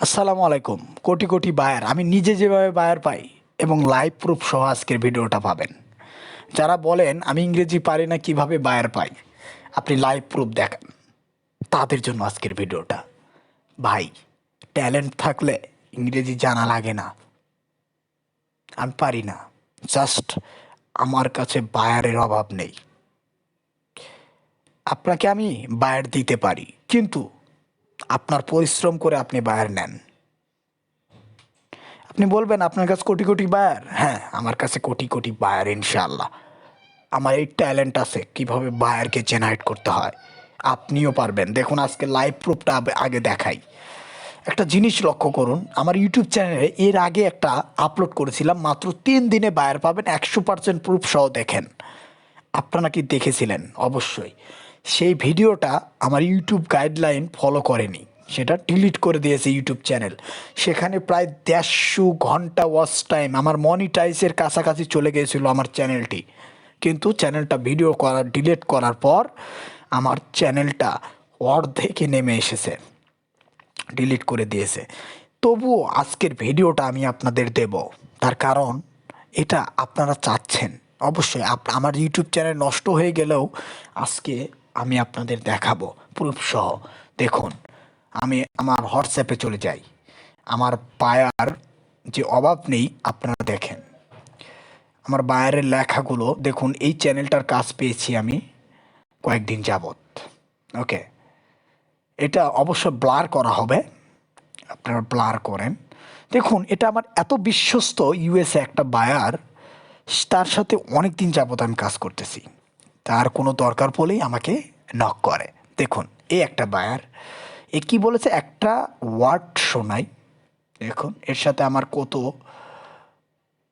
আসসালামু আলাইকুম, কোটি কোটি বায়ার। আমি নিজে যেভাবে বায়ার পাই এবং লাইভ প্রুফ সহ আজকের ভিডিওটা পাবেন। যারা বলেন, আমি ইংরেজি পারি না, কীভাবে বায়ার পাই? আপনি লাইভ প্রুফ দেখান। তাদের জন্য আজকের ভিডিওটা। ভাই ট্যালেন্ট থাকলে ইংরেজি জানা লাগে না। আমি পারি না। জাস্ট আমার কাছে বায়ারের অভাব নেই। আপনাকে আমি বায়ার দিতে পারি। কিন্তু আপনার পরিশ্রম করে আপনি বায়ার নেন। আপনি বলবেন, আপনার কাছে কোটি কোটি বায়ার হ্যাঁ আমার কাছে কোটি কোটি বায়ার ইনশাল্লাহ আমার এই ট্যালেন্ট আছে, কীভাবে বায়ারকে জেনারেট করতে হয়। আপনিও পারবেন। দেখুন, আজকে লাইভ প্রুফটা আগে দেখাই। একটা জিনিস লক্ষ্য করুন, আমার ইউটিউব চ্যানেলে এর আগে একটা আপলোড করেছিলাম, মাত্র তিন দিনে বায়ার পাবেন, একশো পার্সেন্ট প্রুফ সহ দেখেন। আপনারা কি দেখেছিলেন? অবশ্যই। সেই ভিডিওটা আমার ইউটিউব গাইডলাইন ফলো করেনি। সেটা ডিলিট করে দিয়েছে ইউটিউব চ্যানেল। সেখানে প্রায় দেড়শো ঘণ্টা ওয়াচ টাইম আমার মনিটাইজের কাছাকাছি চলে গিয়েছিল আমার চ্যানেলটি। কিন্তু চ্যানেলটা ভিডিও করা ডিলিট করার পর আমার চ্যানেলটা অর্ধেকে নেমে এসেছে। ডিলিট করে দিয়েছে। তবুও আজকের ভিডিওটা আমি আপনাদের দেব। তার কারণ এটা আপনারা চাচ্ছেন। অবশ্যই আমার ইউটিউব চ্যানেল নষ্ট হয়ে গেলেও আজকে আমি আপনাদের দেখাবো প্রুফ সহ। দেখুন, আমি আমার হোয়াটসঅ্যাপে চলে যাই। আমার পায়ার যে অভাব নেই, আপনারা দেখেন। আমার বায়ারের লেখাগুলো, দেখুন, এই চ্যানেলটার কাজ পেয়েছি আমি কয়েকদিন যাবত ওকে এটা অবশ্য ব্লার করা হবে। আপনারা ব্লার করেন। দেখুন, এটা আমার এত বিশ্বস্ত ইউএসএ একটা বায়ার তার সাথে অনেক দিন যাবত আমি কাজ করতেছি। তার কোনো দরকার পড়লেই আমাকে নক করে। দেখুন এই একটা বায়ার এ কি বলেছে? একটা ওয়ার্ড শোনাই। দেখুন, এর সাথে আমার কত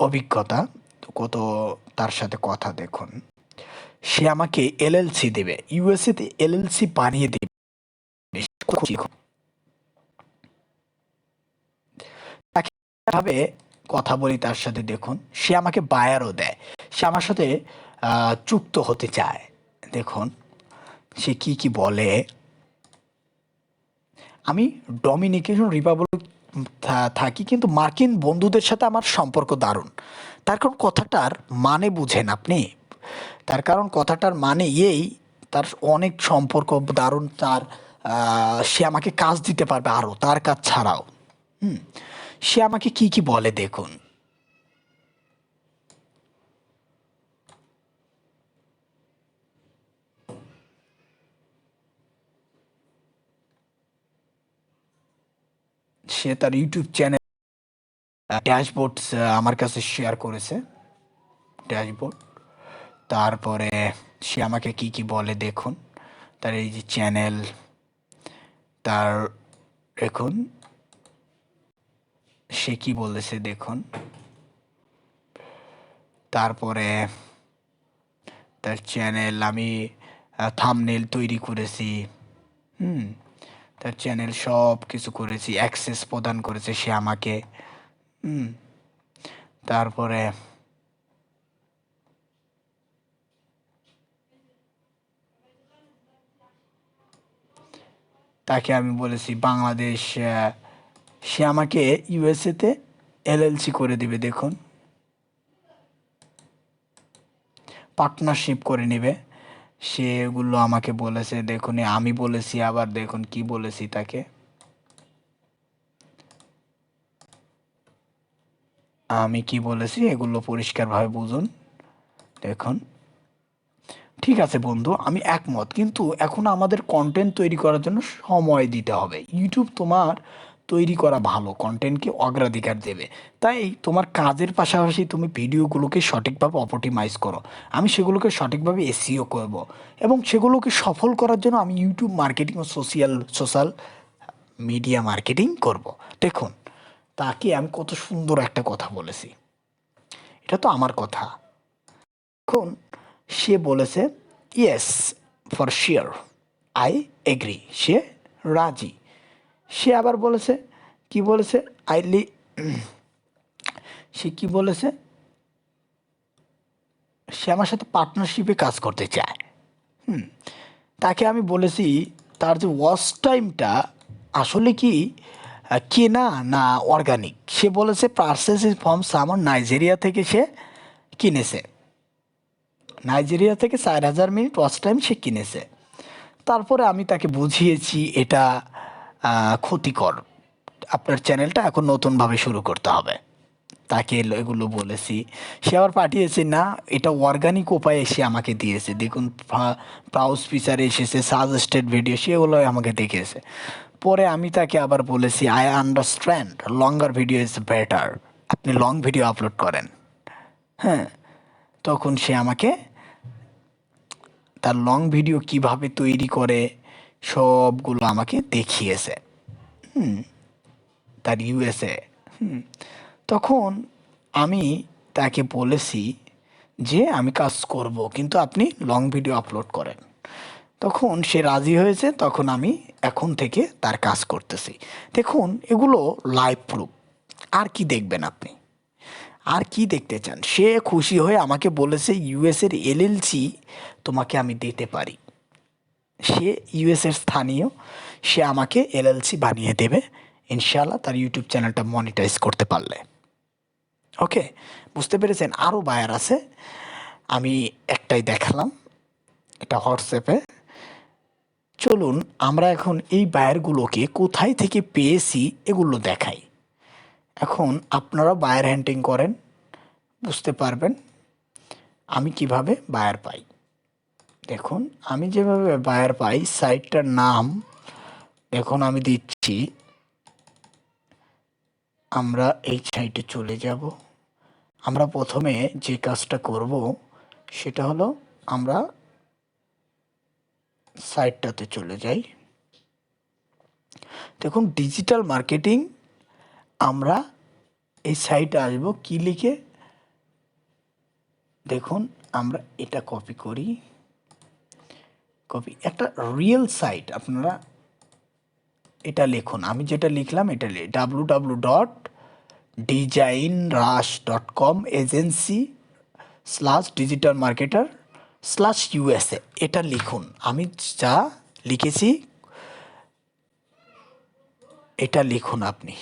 অভিজ্ঞতা, কত তার সাথে কথা দেখুন। সে আমাকে এলএলসি দেবে। ইউএসএতে এলএলসি বানিয়ে দেবে। তাকে কথা বলি তার সাথে দেখুন। সে আমাকে বায়ারও দেয়। সে আমার সাথে যুক্ত হতে চায়। দেখুন, সে কি কি বলে। আমি ডমিনিকেশন রিপাবলিক থাকি, কিন্তু মার্কিন বন্ধুদের সাথে আমার সম্পর্ক দারুণ। তার কারণ কথাটার মানে বুঝেন আপনি। তার কারণ কথাটার মানে এই, তার অনেক সম্পর্ক দারুণ, তার সে আমাকে কাজ দিতে পারবে আরও, তার কাজ ছাড়াও। হুম, সে আমাকে কি কি বলে, দেখুন। সে তার ইউটিউব চ্যানেল ড্যাশবোর্ড আমার কাছে শেয়ার করেছে। ড্যাশবোর্ড। তারপরে সে আমাকে কি কি বলে দেখুন। তার এই যে চ্যানেল, তার দেখুন সে কি বলেছে দেখুন। তারপরে তার চ্যানেল আমি থামনেল তৈরি করেছি। হুম। তার চ্যানেল সব কিছু করেছি অ্যাক্সেস প্রদান করেছে সে আমাকে। তারপরে তাকে আমি বলেছি, বাংলাদেশ সে আমাকে ইউএসএতে এলএলসি করে দিবে, দেখুন। পার্টনারশিপ করে নেবে। সেগুলো আমাকে বলেছে, দেখুন, আমি বলেছি, আবার দেখুন কি বলেছি তাকে। আমি কি বলেছি? এগুলো পরিষ্কারভাবে বুঝুন। দেখুন। ঠিক আছে বন্ধু, আমি একমত, কিন্তু এখন আমাদের কন্টেন্ট তৈরি করার জন্য সময় দিতে হবে। ইউটিউব তোমার তৈরি করা ভালো কন্টেন্টকে অগ্রাধিকার দেবে। তাই তোমার কাজের পাশাপাশি তুমি ভিডিওগুলোকে সঠিকভাবে অপটিমাইজ করো। আমি সেগুলোকে সঠিকভাবে এসিও করব এবং সেগুলোকে সফল করার জন্য আমি ইউটিউব মার্কেটিং ও সোশিয়াল সোশ্যাল মিডিয়া মার্কেটিং করব। দেখুন, তাকে আমি কত সুন্দর একটা কথা বলেছি। এটা তো আমার কথা। এখন সে বলেছে yes for sure I agree সে রাজি। সে আবার বলেছে, কি বলেছে? আই লি সে কি বলেছে? সে আমার সাথে পার্টনারশিপে কাজ করতে চায়। হুম, তাকে আমি বলেছি, তার যে ওয়াচ টাইমটা আসলে কি কেনা না অর্গানিক সে বলেছে প্রসেসিং ফর্ম সামন নাইজেরিয়া থেকে সে কিনেছে। নাইজেরিয়া থেকে চার হাজার মিনিট ওয়াচ টাইম সে কিনেছে। তারপরে আমি তাকে বুঝিয়েছি, এটা ক্ষতিকর। আপনার চ্যানেলটা এখন নতুনভাবে শুরু করতে হবে। তাকে এগুলো বলেছি। সে আবার পাঠিয়েছে, না, এটা অর্গানিক উপায়ে সে আমাকে দিয়েছে। দেখুন ব্রাউজ ফিচার এসেছে সাজেস্টেড ভিডিও সেগুলো আমাকে দেখিয়েছে। পরে আমি তাকে আবার বলেছি I understand longer video is better আপনি লং ভিডিও আপলোড করেন। হ্যাঁ তখন সে আমাকে তার লং ভিডিও কীভাবে তৈরি করে সবগুলো আমাকে দেখিয়েছে। হুম, তার ইউএসএ। হুম, তখন আমি তাকে বলেছি যে আমি কাজ করব, কিন্তু আপনি লং ভিডিও আপলোড করেন। তখন সে রাজি হয়েছে, তখন আমি এখন থেকে তার কাজ করতেছি। দেখুন, এগুলো লাইভ প্রুফ আর কি দেখবেন আপনি? আর কি দেখতে চান? সে খুশি হয়ে আমাকে বলেছে ইউএসের এলএলসি তোমাকে আমি দিতে পারি। সে ইউএসের স্থানীয়। সে আমাকে এলএলসি বানিয়ে দেবে। ইনশাআল্লাহ তার ইউটিউব চ্যানেলটা মনিটাইজ করতে পারলে। ওকে? বুঝতে পেরেছেন? আরও বায়ার আছে। আমি একটাই দেখালাম। এটা হোয়াটসঅ্যাপে চলুন, আমরা এখন এই বায়ারগুলোকে কোথায় থেকে পেয়েছি এগুলো দেখাই। এখন আপনারা বায়ার হ্যান্ডিং করেন। বুঝতে পারবেন আমি কীভাবে বায়ার পাই। দেখুন, আমি যেভাবে বায়ার পাই সাইটটার নাম দেখুন আমি দিচ্ছি, আমরা এই সাইটে চলে যাব। আমরা প্রথমে যে কাজটা করব, সেটা হলো আমরা সাইটটাতে চলে যাই। দেখুন ডিজিটাল মার্কেটিং আমরা এই সাইটে আসব, কি লিখে? দেখুন, আমরা এটা কপি করি। কপি। একটা রিয়েল সাইট আপনারা এটা লিখুন। আমি যেটা লিখলাম, এটা W W dot design rush dot com agency slash digital marketer slash USA এটা লিখুন। আমি যা লিখেছি, এটা লিখুন আপনি।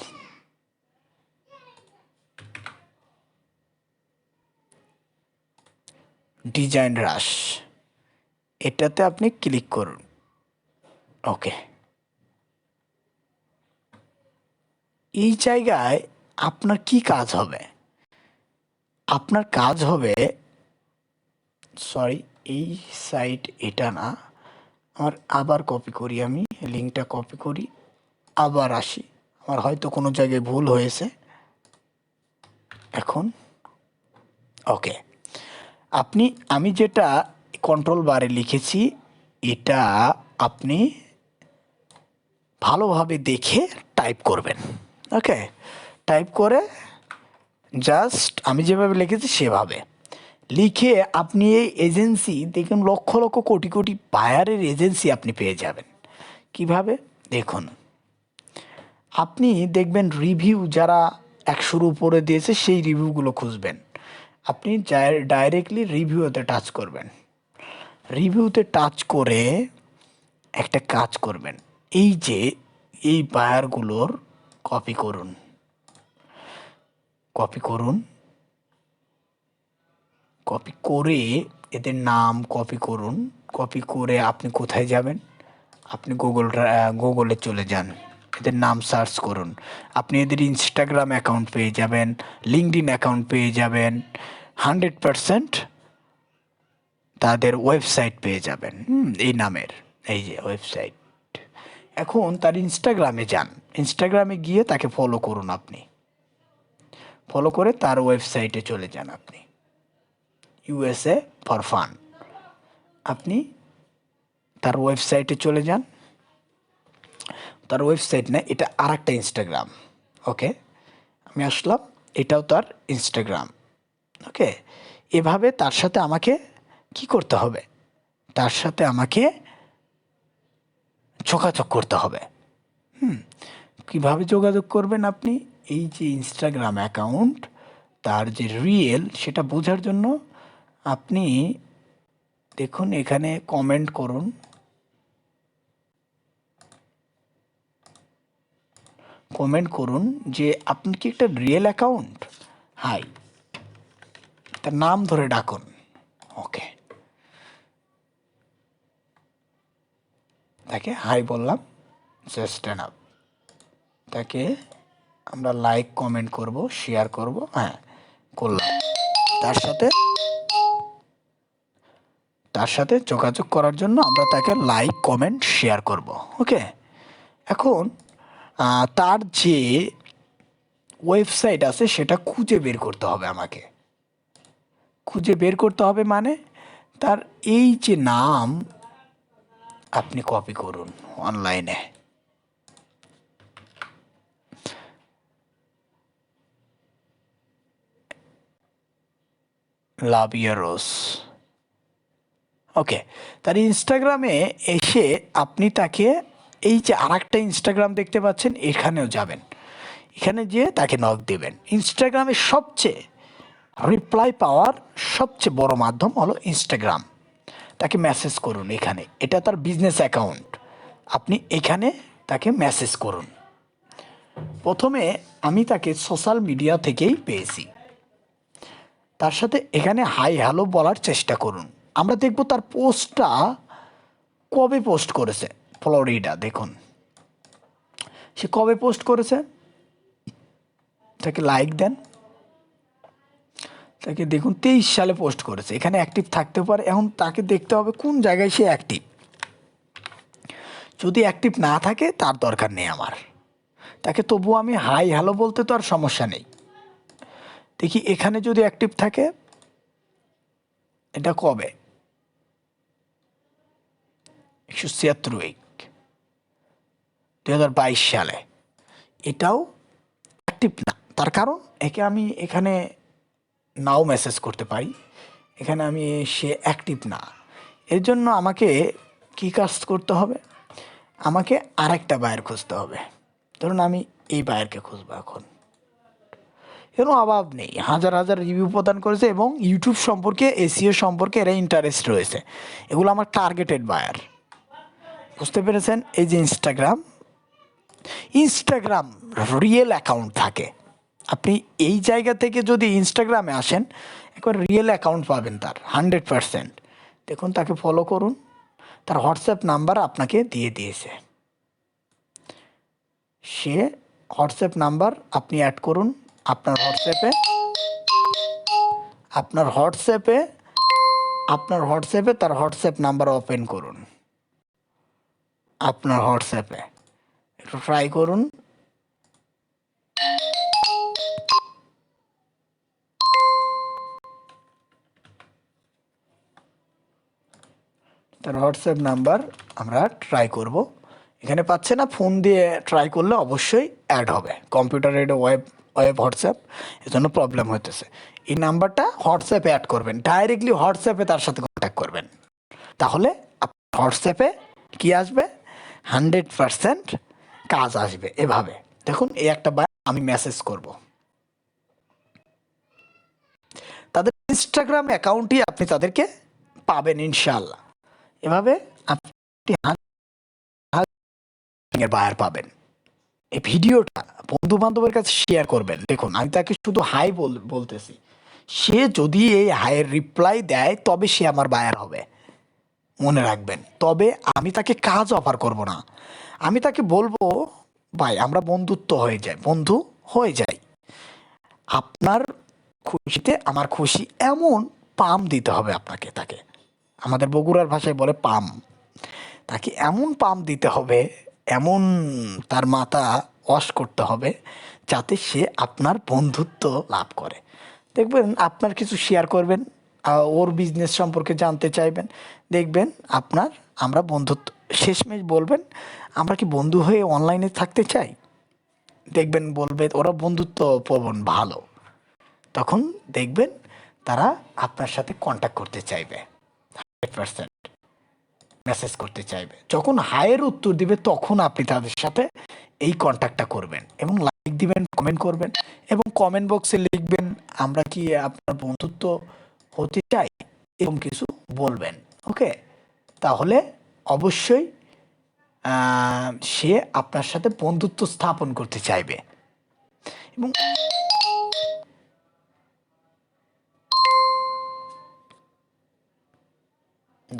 ডিজাইন রাশ এটাতে আপনি ক্লিক করুন। ওকে। এই জায়গায় আপনার কি কাজ হবে? আপনার কাজ হবে, সরি, এই সাইট এটা না, আমার আবার কপি করি আমি, লিঙ্কটা কপি করি, আবার আসি। আমার হয়তো কোনো জায়গায় ভুল হয়েছে। এখন, ওকে। আপনি, আমি যেটা কন্ট্রোল বারে লিখেছি, এটা আপনি ভালোভাবে দেখে টাইপ করবেন। ওকে টাইপ করে জাস্ট আমি যেভাবে লিখেছি সেভাবে। লিখে আপনি এই এজেন্সি দেখুন, লক্ষ লক্ষ কোটি কোটি বায়ারের এজেন্সি আপনি পেয়ে যাবেন। কীভাবে? দেখুন। আপনি দেখবেন রিভিউ যারা একশোর উপরে দিয়েছে, সেই রিভিউগুলো খুঁজবেন। আপনি ডাইরেক্টলি রিভিউতে টাচ করবেন। রিভিউতে টাচ করে একটা কাজ করবেন। এই যে, এই বায়ারগুলোর কপি করুন। কপি করুন। কপি করে এদের নাম কপি করুন। কপি করে আপনি কোথায় যাবেন? আপনি গুগল গুগলে চলে যান। এদের নাম সার্চ করুন। আপনি এদের ইনস্টাগ্রাম অ্যাকাউন্ট পেয়ে যাবেন লিঙ্কড ইন অ্যাকাউন্ট পেয়ে যাবেন। হান্ড্রেড পারসেন্ট তাদের ওয়েবসাইট পেয়ে যাবেন। এই নামের, এই যে ওয়েবসাইট এখন তার ইনস্টাগ্রামে যান। ইনস্টাগ্রামে গিয়ে তাকে ফলো করুন আপনি। ফলো করে তার ওয়েবসাইটে চলে যান আপনি। ইউএসএ ফর ফান আপনি তার ওয়েবসাইটে চলে যান। তার ওয়েবসাইট না, এটা আর একটা ইনস্টাগ্রাম ওকে আমি আসলাম, এটাও তার ইনস্টাগ্রাম ওকে এভাবে তার সাথে আমাকে কি করতে হবে? তার সাথে আমাকে যোগাযোগ করতে হবে। হুম, কীভাবে যোগাযোগ করবেন আপনি? এই যে ইনস্টাগ্রাম অ্যাকাউন্ট তার যে রিয়েল সেটা বোঝার জন্য আপনি দেখুন, এখানে কমেন্ট করুন। কমেন্ট করুন যে আপনি কি একটা রিয়েল অ্যাকাউন্ট হাই তার নাম ধরে ডাকুন। ওকে তাকে হাই বললাম স্ট্যান্ড আপ তাকে আমরা লাইক কমেন্ট করব শেয়ার করব হ্যাঁ করলাম। তার সাথে তার সাথে যোগাযোগ করার জন্য আমরা তাকে লাইক কমেন্ট শেয়ার করব ওকে এখন তার যে ওয়েবসাইট আছে সেটা খুঁজে বের করতে হবে আমাকে। খুঁজে বের করতে হবে মানে তার এই যে নাম আপনি কপি করুন অনলাইনে। লাভিয়ারোস ওকে, তার ইনস্টাগ্রামে এসে আপনি তাকে এই যে আর একটা ইনস্টাগ্রাম দেখতে পাচ্ছেন, এখানেও যাবেন। এখানে যেয়ে তাকে নক দেবেন। ইনস্টাগ্রামে সবচেয়ে রিপ্লাই পাওয়ার সবচেয়ে বড় মাধ্যম হলো ইনস্টাগ্রাম। তাকে মেসেজ করুন এখানে। এটা তার বিজনেস অ্যাকাউন্ট আপনি এখানে তাকে মেসেজ করুন। প্রথমে আমি তাকে সোশ্যাল মিডিয়া থেকেই পেয়েছি। তার সাথে এখানে হাই হ্যালো বলার চেষ্টা করুন। আমরা দেখব তার পোস্টটা কবে পোস্ট করেছে। ফ্লোরিডা, দেখুন। সে কবে পোস্ট করেছে? তাকে লাইক দেন। তাকে দেখুন, তেইশ সালে পোস্ট করেছে। এখানে অ্যাক্টিভ থাকতে পারে। এখন তাকে দেখতে হবে কোন জায়গায় সে অ্যাক্টিভ যদি অ্যাক্টিভ না থাকে, তার দরকার নেই আমার। তাকে তবু আমি হাই হ্যালো বলতে তো আর সমস্যা নেই। দেখি, এখানে যদি অ্যাক্টিভ থাকে, এটা কবে? একশো ছিয়াত্তর উইক দু হাজার বাইশ সালে। এটাও অ্যাক্টিভ না। তার কারণ, একে আমি এখানে নাও মেসেজ করতে পারি। এখানে আমি সে অ্যাক্টিভ না। এর জন্য আমাকে কী কাজ করতে হবে? আমাকে আরেকটা বায়ার খুঁজতে হবে। ধরুন আমি এই বায়ারকে খুঁজবো এখন। এর অভাব নেই। হাজার হাজার রিভিউ প্রদান করেছে এবং ইউটিউব সম্পর্কে এসিও সম্পর্কে এরা ইন্টারেস্ট রয়েছে। এগুলো আমার টার্গেটেড বায়ার। বুঝতে পেরেছেন? এই যে ইনস্টাগ্রাম ইনস্টাগ্রাম রিয়েল অ্যাকাউন্ট থাকে। আপনি এই জায়গা থেকে যদি ইনস্টাগ্রামে আসেন, একবার রিয়েল অ্যাকাউন্ট পাবেন তার হান্ড্রেড পারসেন্ট দেখুন, তাকে ফলো করুন। তার হোয়াটসঅ্যাপ নাম্বার আপনাকে দিয়ে দিয়েছে। সে হোয়াটসঅ্যাপ নাম্বার আপনি অ্যাড করুন, আপনার হোয়াটসঅ্যাপে আপনার হোয়াটসঅ্যাপে আপনার হোয়াটসঅ্যাপে তার হোয়াটসঅ্যাপ নাম্বার ওপেন করুন। আপনার হোয়াটসঅ্যাপে একটু ট্রাই করুন। তার হোয়াটসঅ্যাপ নাম্বার আমরা ট্রাই করব। এখানে পাচ্ছে না, ফোন দিয়ে ট্রাই করলে অবশ্যই অ্যাড হবে। কম্পিউটার এটা ওয়েব ওয়েব হোয়াটসঅ্যাপ, এর জন্য প্রবলেম হইতেছে। এই নাম্বারটা হোয়াটসঅ্যাপে অ্যাড করবেন। ডাইরেক্টলি হোয়াটসঅ্যাপে তার সাথে কন্ট্যাক্ট করবেন। তাহলে হোয়াটসঅ্যাপে কি আসবে? হান্ড্রেড পারসেন্ট কাজ আসবে এভাবে। দেখুন, এই একটা বার আমি মেসেজ করব। তাদের ইনস্টাগ্রাম অ্যাকাউন্টই আপনি তাদেরকে পাবেন ইনশাল্লাহ এভাবে আপনি বায়ার পাবেন। এই ভিডিওটা বন্ধু বান্ধবের কাছে শেয়ার করবেন। দেখুন, আমি তাকে শুধু হাই বল বলতেছি। সে যদি এই হাইয়ের রিপ্লাই দেয়, তবে সে আমার বায়ার হবে। মনে রাখবেন। তবে আমি তাকে কাজ অফার করব না। আমি তাকে বলব, ভাই, আমরা বন্ধুত্ব হয়ে যাই। বন্ধু হয়ে যাই। আপনার খুশিতে আমার খুশি এমন পাম দিতে হবে আপনাকে তাকে। আমাদের বগুড়ার ভাষায় বলে পাম। তাকে এমন পাম দিতে হবে, এমন তার মাথা ওয়াশ করতে হবে যাতে সে আপনার বন্ধুত্ব লাভ করে। দেখবেন আপনার কিছু শেয়ার করবেন ওর বিজনেস সম্পর্কে জানতে চাইবেন, দেখবেন আপনার আমরা বন্ধুত্ব, শেষমেশ বলবেন, আমরা কি বন্ধু হয়ে অনলাইনে থাকতে চাই? দেখবেন বলবে, ওরা বন্ধুত্ব প্রবণ ভালো। তখন দেখবেন তারা আপনার সাথে কন্ট্যাক্ট করতে চাইবে। পার্সেন্ট মেসেজ করতে চাইবে। যখন হায়ের উত্তর দিবে, তখন আপনি তাদের সাথে এই কন্ট্যাক্টটা করবেন এবং লাইক দিবেন কমেন্ট করবেন এবং কমেন্ট বক্সে লিখবেন, আমরা কি আপনার বন্ধুত্ব হতে চাই? এরকম কিছু বলবেন ওকে তাহলে অবশ্যই সে আপনার সাথে বন্ধুত্ব স্থাপন করতে চাইবে। এবং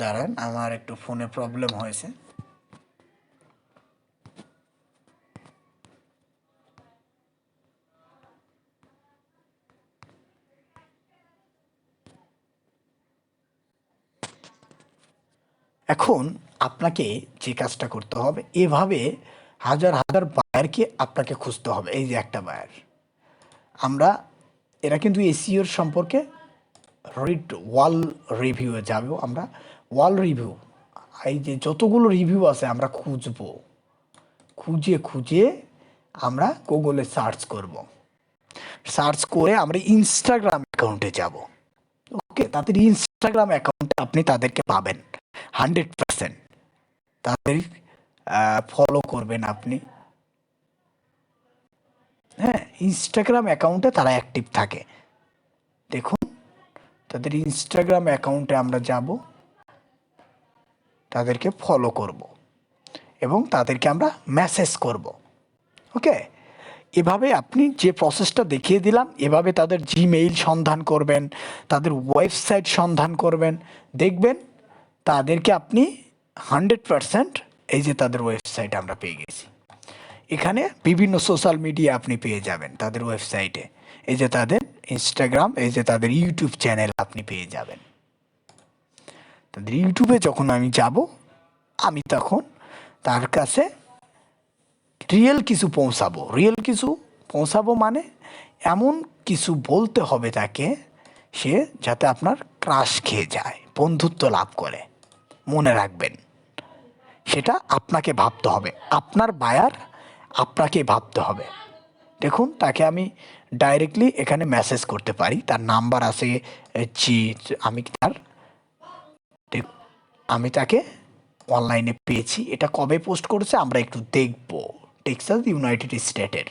দাঁড়ান, আমার একটু ফোনে প্রবলেম হয়েছে। এখন আপনাকে যে কাজটা করতে হবে, এভাবে হাজার হাজার বায়ারকে আপনাকে খুঁজতে হবে, এই যে একটা বায়ার। আমরা, এরা কিন্তু এসিওর সম্পর্কে রিড ওয়াল রিভিউয়ে যাব আমরা। ওয়াল রিভিউ এই যে যতগুলো রিভিউ আছে, আমরা খুঁজবো। খুঁজে খুঁজে আমরা গুগলে সার্চ করব। সার্চ করে আমরা ইনস্টাগ্রাম অ্যাকাউন্টে যাব। ওকে তাদের ইনস্টাগ্রাম অ্যাকাউন্টে আপনি তাদেরকে পাবেন। হান্ড্রেড পার্সেন্ট তাদের ফলো করবেন আপনি। হ্যাঁ ইনস্টাগ্রাম অ্যাকাউন্টে তারা অ্যাক্টিভ থাকে। দেখুন, তাদের ইনস্টাগ্রাম অ্যাকাউন্টে আমরা যাব। তাদেরকে ফলো করব এবং তাদেরকে আমরা মেসেজ করব। ওকে এভাবে আপনি যে প্রসেসটা দেখিয়ে দিলাম, এভাবে তাদের জিমেইল সন্ধান করবেন, তাদের ওয়েবসাইট সন্ধান করবেন, দেখবেন তাদেরকে আপনি হান্ড্রেড পারসেন্ট এই যে তাদের ওয়েবসাইট আমরা পেয়ে গেছি। এখানে বিভিন্ন সোশ্যাল মিডিয়া আপনি পেয়ে যাবেন তাদের ওয়েবসাইটে এই যে তাদের ইনস্টাগ্রাম এই যে তাদের ইউটিউব চ্যানেল আপনি পেয়ে যাবেন। তাদের ইউটিউবে যখন আমি যাব, আমি তখন তার কাছে রিয়েল কিছু পৌঁছাবো। রিয়েল কিছু পৌঁছাবো মানে এমন কিছু বলতে হবে তাকে, সে যাতে আপনার ক্রাশ খেয়ে যায়, বন্ধুত্ব লাভ করে। মনে রাখবেন, সেটা আপনাকে ভাবতে হবে। আপনার বায়ার আপনাকে ভাবতে হবে। দেখুন, তাকে আমি ডাইরেক্টলি এখানে মেসেজ করতে পারি। তার নাম্বার আছে জি, আমি তার আমি তাকে অনলাইনে পেয়েছি। এটা কবে পোস্ট করেছে আমরা একটু দেখব। টেক্সাস ইউনাইটেড স্টেটের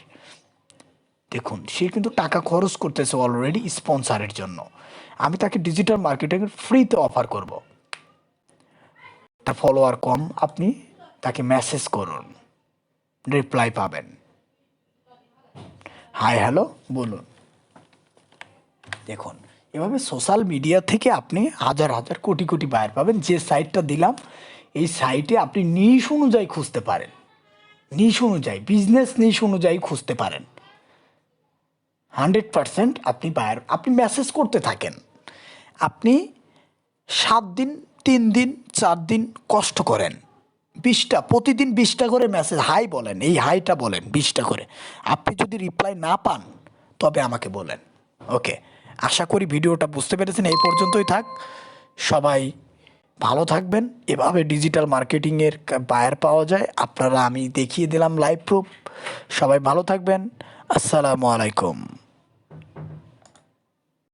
দেখুন, সে কিন্তু টাকা খরচ করতেছে অলরেডি স্পন্সারের জন্য। আমি তাকে ডিজিটাল মার্কেটিং ফ্রিতে অফার করব। তার ফলোয়ার কম, আপনি তাকে মেসেজ করুন। রিপ্লাই পাবেন। হাই হ্যালো বলুন। দেখুন এভাবে সোশ্যাল মিডিয়া থেকে আপনি হাজার হাজার, কোটি কোটি বায়ার পাবেন। যে সাইটটা দিলাম, এই সাইটে আপনি নিশ অনুযায়ী খুঁজতে পারেন। নিশ অনুযায়ী বিজনেস নিশ অনুযায়ী খুঁজতে পারেন। হান্ড্রেড পারসেন্ট আপনি বায়ার আপনি মেসেজ করতে থাকেন। আপনি সাত দিন, তিন দিন, চার দিন কষ্ট করেন। বিশটা, প্রতিদিন বিশটা করে মেসেজ হাই বলেন, এই হাইটা বলেন, বিশটা করে। আপনি যদি রিপ্লাই না পান, তবে আমাকে বলেন। ওকে আশা করি ভিডিওটা বুঝতে পেরেছেন। এই পর্যন্তই থাক। সবাই ভালো থাকবেন। এভাবে ডিজিটাল মার্কেটিংয়ের বায়ার পাওয়া যায়। আপনারা আমি দেখিয়ে দিলাম লাইভ প্রুফ সবাই ভালো থাকবেন। আসসালামু আলাইকুম।